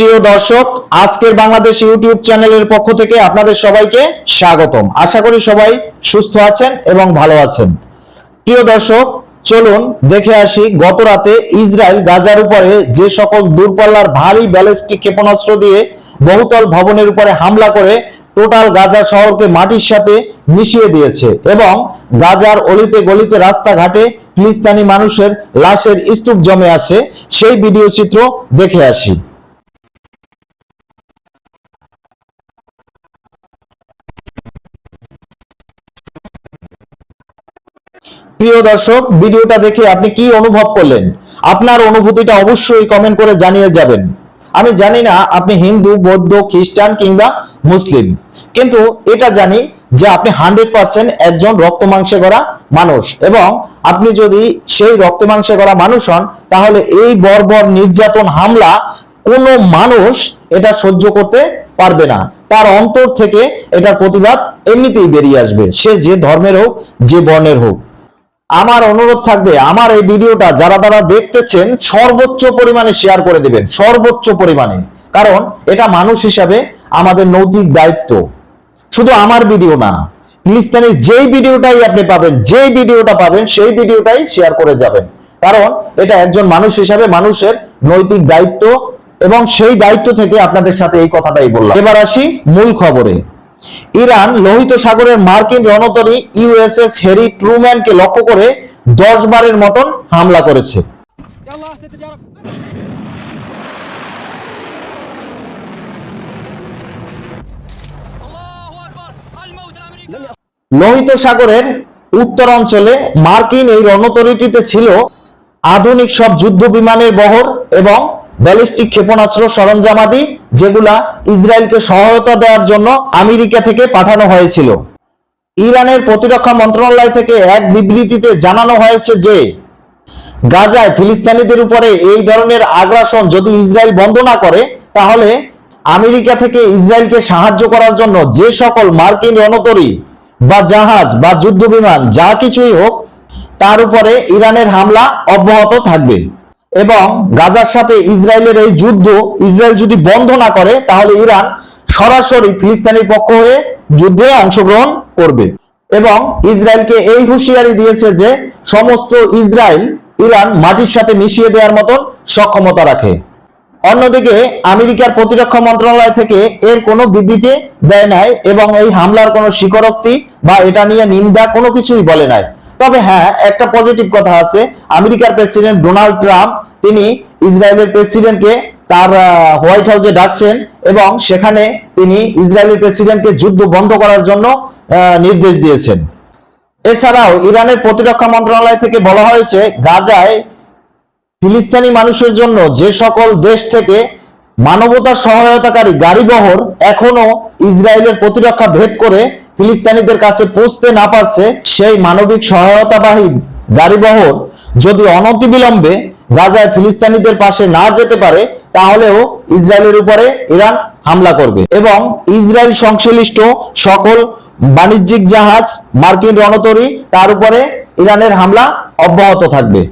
প্রিয় দর্শক, আজকের বাংলাদেশ ইউটিউব চ্যানেলের পক্ষ থেকে আপনাদের সবাইকে স্বাগতম। আশা করি সবাই সুস্থ আছেন এবং ভালো আছেন। প্রিয় দর্শক, চলুন দেখে আসি গত রাতে ইসরায়েল গাজার উপরে যে সকল দূরপাল্লার ভারী ব্যালিস্টিক ক্ষেপণাস্ত্র দিয়ে বহুতল ভবনের উপরে হামলা করে টোটাল গাজা শহরকে মাটির সাথে মিশিয়ে দিয়েছে এবং গাজার অলিতে গলিতে রাস্তাঘাটে ফিলিস্তানি মানুষের লাশের স্তূপ জমে আছে। সেই ভিডিও চিত্র দেখে আসি। প্রিয় দর্শক, ভিডিওটা দেখে আপনি কি অনুভব করলেন? আপনার অনুভূতিটা অবশ্যই কমেন্ট করে জানিয়ে যাবেন। আমি জানি না আপনি হিন্দু, বৌদ্ধ, খ্রিস্টান কিংবা মুসলিম। কিন্তু এটা জানি যে আপনি হান্ড্রেড পার্সেন্ট একজন রক্ত মাংসে গড়া মানুষ এবং আপনি যদি সেই রক্ত মাংসে গড়া মানুষ হন, তাহলে এই বর্বর নির্যাতন, হামলা কোনো মানুষ এটা সহ্য করতে পারবে না। তার অন্তর থেকে এটার প্রতিবাদ এমনিতেই বেরিয়ে আসবে। সে যে ধর্মের হোক, যে বর্ণের হোক। আমার অনুরোধ থাকবে, আমার এই ভিডিওটা যারা যারা দেখতেছেন, সর্বোচ্চ পরিমাণে শেয়ার করে দিবেন, সর্বোচ্চ পরিমাণে। কারণ এটা মানুষ হিসাবে আমাদের নৈতিক দায়িত্ব। শুধু আমার ভিডিও না, ফিলিস্তিনের যেই ভিডিওটাই আপনি পাবেন, যেই ভিডিওটা পাবেন, সেই ভিডিওটাই শেয়ার করে যাবেন। কারণ এটা একজন মানুষ হিসাবে মানুষের নৈতিক দায়িত্ব এবং সেই দায়িত্ব থেকে আপনাদের সাথে এই কথাটাই বললাম। এবার আসি মূল খবরে। ইরান লোহিত সাগরের মার্কিন রণতরী ইউএসএস হেরি ট্রুম্যানকে লক্ষ্য করে দশ বারের মতন হামলা করেছে। লোহিত সাগরের উত্তর অঞ্চলে মার্কিন এই রণতরীটিতে ছিল আধুনিক সব যুদ্ধ বিমানের বহর এবং ব্যালিস্টিক ক্ষেপণাস্ত্র সরঞ্জামাদি। যেগুলা ইসরায়েলকে সহায়তা দেওয়ার জন্য আমেরিকা থেকে পাঠানো হয়েছিল। ইরানের প্রতিরক্ষা মন্ত্রণালয় থেকে এক বিবৃতিতে জানানো হয়েছে যে, গাজায় ফিলিস্তিনিদের উপরে এই ধরনের আগ্রাসন যদি ইসরায়েল বন্ধ না করে, তাহলে আমেরিকা থেকে ইসরায়েলকে সাহায্য করার জন্য যে সকল মার্কিন রণতরী বা জাহাজ বা যুদ্ধ বিমান যা কিছুই হোক, তার উপরে ইরানের হামলা অব্যাহত থাকবে। এবং গাজার সাথে ইসরায়েলের এই যুদ্ধ ইসরায়েল যদি বন্ধ না করে, তাহলে ইরান সরাসরি ফিলিস্তিনের পক্ষ হয়ে যুদ্ধে অংশগ্রহণ করবে। এবং ইসরায়েলকে এই হুঁশিয়ারি দিয়েছে যে সমস্ত ইসরায়েল ইরান মাটির সাথে মিশিয়ে দেওয়ার মতন সক্ষমতা রাখে। অন্যদিকে আমেরিকার প্রতিরক্ষা মন্ত্রণালয় থেকে এর কোনো বিবৃতি দেয় নাই এবং এই হামলার কোনো স্বীকারোক্তি বা এটা নিয়ে নিন্দা কোনো কিছুই বলে নাই। তবে হ্যাঁ একটা পজিটিভ কথা আছে। আমেরিকার প্রেসিডেন্ট ডোনাল্ড ট্রাম্প তিনি ইসরায়েলের প্রেসিডেন্টকে তার হোয়াইট হাউসে ডাকছেন এবং সেখানে তিনি ইসরায়েলের প্রেসিডেন্টকে যুদ্ধ বন্ধ করার জন্য নির্দেশ দিয়েছেন। এছাড়াও ইরানের প্রতিরক্ষা মন্ত্রণালয় থেকে বলা হয়েছে, গাজায় ফিলিস্তিনি মানুষের জন্য যে সকল দেশ থেকে মানবতার সহায়তাকারী গাড়িবহর এখনও ইসরায়েলের প্রতিরক্ষা ভেদ করে ফিলিস্তিনিদের কাছে পৌঁছতে না পারছে সেই মানবিক সহায়তাবাহী গাড়িবহর। যদি অনতিবিলম্বে গাজায় ফিলিস্তিনিদের পাশে না যেতে পারে, তাহলেও ইসরায়েলের উপরে ইরান হামলা করবে এবং ইসরায়েল সংশ্লিষ্ট সকল বাণিজ্যিক জাহাজ, মার্কিন রণতরী, তার উপরে ইরানের হামলা অব্যাহত থাকবে।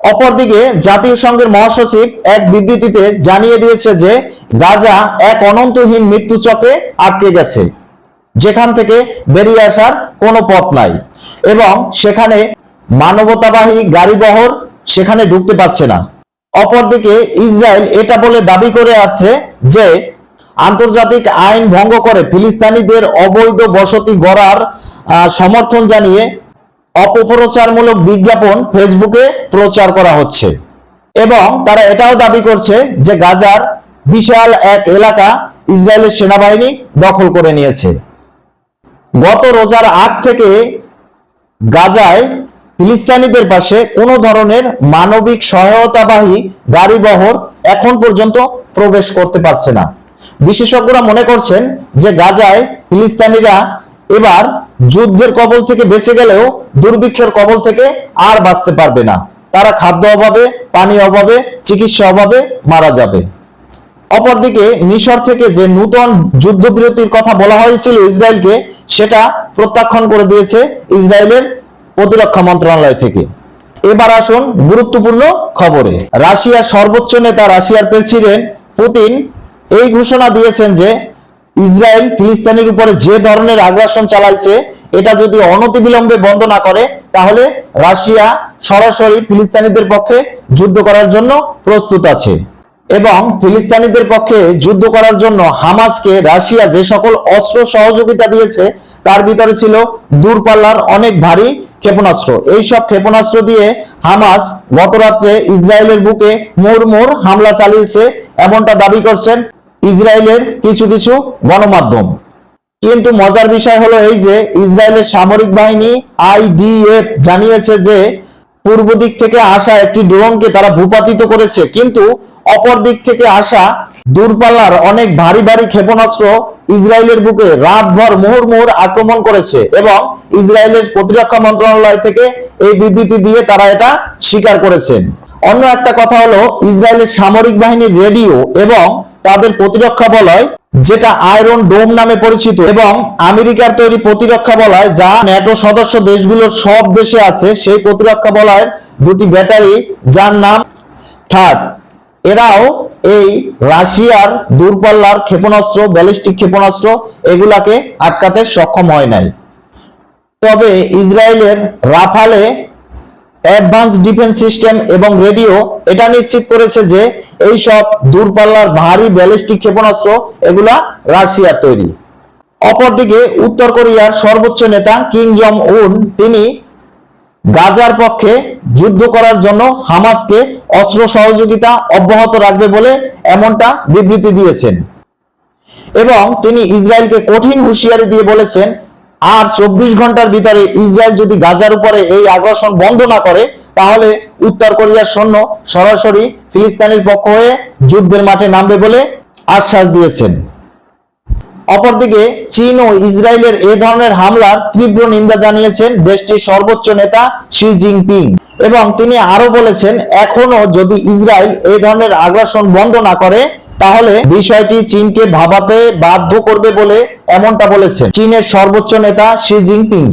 অপরদিকে জাতীয় সংঘের মহাসচিব এক বিবৃতিতে জানিয়ে দিয়েছে যে গাজা এক অনন্তহীন মৃত্যু চক্রে আটকে গেছে। যেখান থেকে বেরিয়ে আসার কোনো পথ নাই। এবং সেখানে মানবতাবাহী গাড়িবহর সেখানে ঢুকতে পারছে না। অপরদিকে ইসরায়েল এটা বলে দাবি করে আসছে যে, আন্তর্জাতিক আইন ভঙ্গ করে ফিলিস্তানিদের অবৈধ বসতি গড়ার সমর্থন জানিয়ে অপপ্রচারমূলক বিজ্ঞাপন ফেসবুকে প্রচার করা হচ্ছে। এবং তারা এটাও দাবি করছে যে, গাজার বিশাল এক এলাকা ইসরায়েলের সেনাবাহিনী দখল করে নিয়েছে। গত রোজার আগ থেকে গাজায় ফিলিস্তিনিদের পাশে কোনো ধরনের মানবিক সহায়তাবাহী গাড়িবহর এখন পর্যন্ত প্রবেশ করতে পারছে না। বিশেষজ্ঞরা মনে করছেন যে গাজায় ফিলিস্তিনিরা এবার যুদ্ধের কবল থেকে বেঁচে গেলেও দুর্ভিক্ষের কবল থেকে আর বাঁচতে পারবে না। তারা খাদ্য অভাবে, পানি অভাবে, চিকিৎসা অভাবে মারা যাবে। অপরদিকে মিশর থেকে যে নূতন যুদ্ধবিরতির কথা বলা হয়েছিল ইসরায়েলকে, সেটা প্রত্যাখ্যান করে দিয়েছে ইসরায়েলের প্রতিরক্ষা মন্ত্রণালয় থেকে। এবার আসুন গুরুত্বপূর্ণ খবরে। রাশিয়ার সর্বোচ্চ নেতা রাশিয়ার প্রেসিডেন্ট পুতিন এই ঘোষণা দিয়েছেন যে, ইসরায়েল ফিলিস্তিনের উপরে যে ধরনের আগ্রাসন চালাইছে, এটা যদি অনতিবিলম্বে বন্ধ না করে, তাহলে রাশিয়া সরাসরি ফিলিস্তিনিদের পক্ষে যুদ্ধ করার জন্য প্রস্তুত আছে। এবং ফিলিস্তিনিদের পক্ষে যুদ্ধ করার জন্য হামাসকে রাশিয়া যে সকল অস্ত্র সহযোগিতা দিয়েছে, তার ভিতরে ছিল দূরপাল্লার অনেক ভারী ক্ষেপণাস্ত্র। এই সব ক্ষেপণাস্ত্র দিয়ে হামাস গতরাত্রে ইসরায়েলের বুকে মোড় হামলা চালিয়েছে, এমনটা দাবি করছেন ইসরায়েলের কিছু কিছু গণমাধ্যম। কিন্তু মজার বিষয় হলো এই যে, ইসরায়েলের সামরিক বাহিনী আইডিএফ জানিয়েছে যে, পূর্ব দিক থেকে আসা একটি ড্রোনকে তারা ভূপাতিত করেছে। কিন্তু অপর দিক থেকে আসা দূরপাল্লার অনেক ভারী ভারী ক্ষেপণাস্ত্র ইসরায়েলের বুকে রাতভর মুহুর মুহুর আক্রমণ করেছে এবং ইসরায়েলের প্রতিরক্ষা মন্ত্রণালয় থেকে এই বিবৃতি দিয়ে তারা এটা স্বীকার করেছেন। অন্য একটা কথা হলো, ইসরায়েলের সামরিক বাহিনীর রেডিও এবং তাদের প্রতিরক্ষা বলয়, যেটা আয়রন ডোম নামে পরিচিত এবং আমেরিকার তৈরি প্রতিরক্ষা বলয়, যা ন্যাটো সদস্য দেশগুলোর সব দেশে আছে, সেই প্রতিরক্ষা বলয়ের দুটি ব্যাটারি, যার নাম থার্ড এরাও এই রাশিয়ার দূরপাল্লার ক্ষেপণাস্ত্র, ব্যালিস্টিক ক্ষেপণাস্ত্র এগুলাকে আটকাতে সক্ষম হয় নাই। তবে ইসরায়েলের রাফালে অ্যাডভান্স ডিফেন্স সিস্টেম এবং রেডিও এটা নিশ্চিত করেছে যে এই সব দূরপাল্লার ভারী ব্যালিস্টিক ক্ষেপণাস্ত্র এগুলা রাশিয়ার তৈরি। অপরদিকে উত্তর কোরিয়ার সর্বোচ্চ নেতা কিং জং উন তিনি গাজার পক্ষে যুদ্ধ করার জন্য হামাসকে অস্ত্র সহযোগিতা অব্যাহত রাখবে বলে এমনটা বিবৃতি দিয়েছেন। এবং তিনি ইসরায়েলকে কঠিন হুঁশিয়ারি দিয়ে বলেছেন, আর চব্বিশ ঘণ্টার ভিতরে ইসরায়েল যদি গাজার উপরে এই আগ্রাসন বন্ধ না করে, তাহলে উত্তর কোরিয়ার সৈন্য সরাসরি ফিলিস্তিনের পক্ষ হয়ে যুদ্ধের মাঠে নামবে বলে আশ্বাস দিয়েছেন। অপরদিকে চীন ও ইসরায়েলের এ ধরনের হামলার তীব্র নিন্দা জানিয়েছেন দেশটির সর্বোচ্চ নেতা শি জিনপিং। এবং তিনি আরও বলেছেন এখনও যদি ইসরায়েল এই ধরনের আগ্রাসন বন্ধ না করে, তাহলে বিষয়টি চীনকে ভাবাতে বাধ্য করবে বলে এমনটা বলেছেন চীনের সর্বোচ্চ নেতা শি জিনপিং।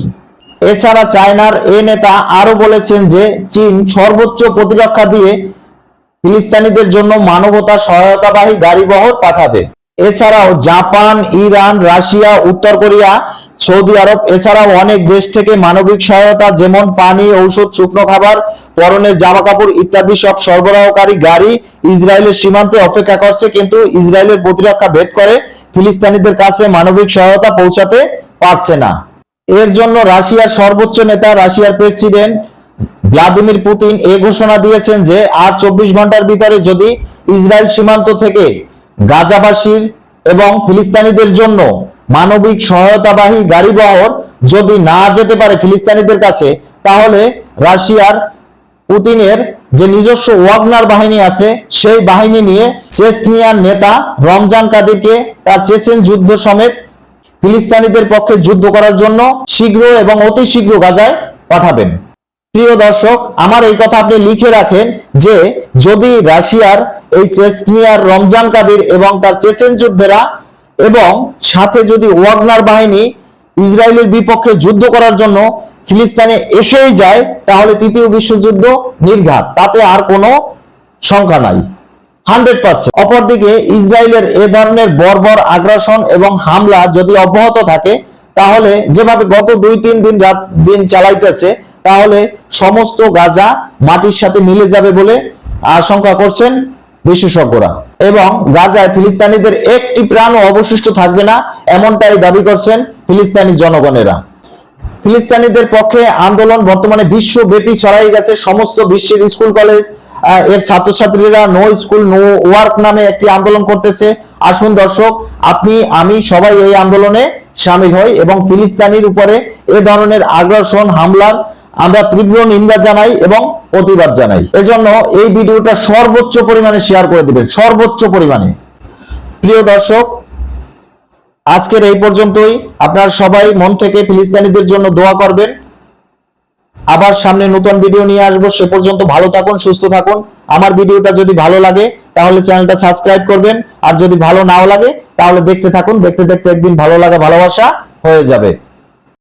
এছাড়া চায়নার এ নেতা আরও বলেছেন যে, চীন সর্বোচ্চ প্রতিরক্ষা দিয়ে ফিলিস্তিনিদের জন্য মানবতা সহায়তাবাহী গাড়িবহর পাঠাবে। এছাড়াও জাপান, ইরান, রাশিয়া, উত্তর কোরিয়া, সৌদি আরব, এছাড়াও অনেক দেশ থেকে মানবিক সহায়তা যেমন পানি, ঔষধ, শুকনো খাবার পরনের জামা কাপড় ইত্যাদি সব সরবরাহকারী গাড়ি ইসরায়েলের সীমান্তে অপেক্ষা করছে। কিন্তু ইসরায়েলের প্রতিরক্ষা ভেদ করে ফিলিস্তানিদের কাছে মানবিক সহায়তা পৌঁছাতে পারছে না। এর জন্য রাশিয়ার সর্বোচ্চ নেতা, রাশিয়ার প্রেসিডেন্ট ভ্লাদিমির পুতিন এ ঘোষণা দিয়েছেন যে আর চব্বিশ ঘণ্টার ভিতরে যদি ইসরায়েল সীমান্ত থেকে গাজাবাসীর এবং ফিলিস্তিনিদের জন্য মানবিক সহায়তাবাহী গাড়িবহর যদি না যেতে পারে ফিলিস্তানিদের কাছে, তাহলে রাশিয়ার পুতিনের যে নিজস্ব ওয়াগনার বাহিনী আছে, সেই বাহিনী নিয়ে চেচনিয়ার নেতা রমজান কাদিরকে তার চেচেন যুদ্ধ সমেত ফিলিস্তিনিদের পক্ষে যুদ্ধ করার জন্য শীঘ্র এবং অতি শীঘ্র গাজায় পাঠাবেন। প্রিয় দর্শক, আমার এই কথা আপনি লিখে রাখেন যে, যদি রাশিয়ার এই চেচনিয়ার রমজান কাদির এবং তার চেচেন যুদ্ধেরা এবং সাথে যদি ওয়াগনার বাহিনী ইসরায়েলের বিপক্ষে যুদ্ধ করার জন্য ফিলিস্তানে এসেই যায়, তাহলে তৃতীয় বিশ্বযুদ্ধ নির্ঘাত। তাতে আর কোনো সংখ্যা নাই। Hundred percent. অপরদিকে ইসরায়েলের এ ধরনের বর্বর আগ্রাসন এবং হামলা যদি অব্যাহত থাকে, তাহলে যেভাবে গত দুই তিন দিন রাত দিন চালাইতেছে তাহলে সমস্ত গাজা মাটির সাথে মিলে যাবে বলে আশঙ্কা করছেন বিশেষজ্ঞরা। এবং গাজায় ফিলিস্তানিদের একটি প্রাণও অবশিষ্ট থাকবে না, এমনটাই দাবি করছেন ফিলিস্তিনি জনগণেরা। ফিলিস্তিনিদের পক্ষে আন্দোলন বর্তমানে বিশ্বব্যাপী ছড়াই গেছে। সমস্ত বিশ্বের স্কুল কলেজের ছাত্রছাত্রীরা নো স্কুল, নো ওয়ার্ক নামে একটি আন্দোলন করতেছে। আসুন দর্শক, আপনি, আমি সবাই এই আন্দোলনে সামিল হই এবং ফিলিস্তানির উপরে এ ধরনের আগ্রাসন, হামলার আমরা তীব্র নিন্দা জানাই এবং প্রতিবাদ জানাই। এজন্য এই ভিডিওটা সর্বোচ্চ পরিমাণে শেয়ার করে দিবেন, সর্বোচ্চ পরিমাণে। প্রিয় দর্শক, আজকের এই পর্যন্তই। আপনারা সবাই মন থেকে ফিলিস্তিনিদের জন্য দোয়া করবেন। আবার সামনে নতুন ভিডিও নিয়ে আসব। সে পর্যন্ত ভালো থাকুন, সুস্থ থাকুন। আমার ভিডিওটা যদি ভালো লাগে, তাহলে চ্যানেলটা সাবস্ক্রাইব করবেন। আর যদি ভালো নাও লাগে, তাহলে দেখতে থাকুন। দেখতে দেখতে একদিন ভালো লাগা, ভালোবাসা হয়ে যাবে।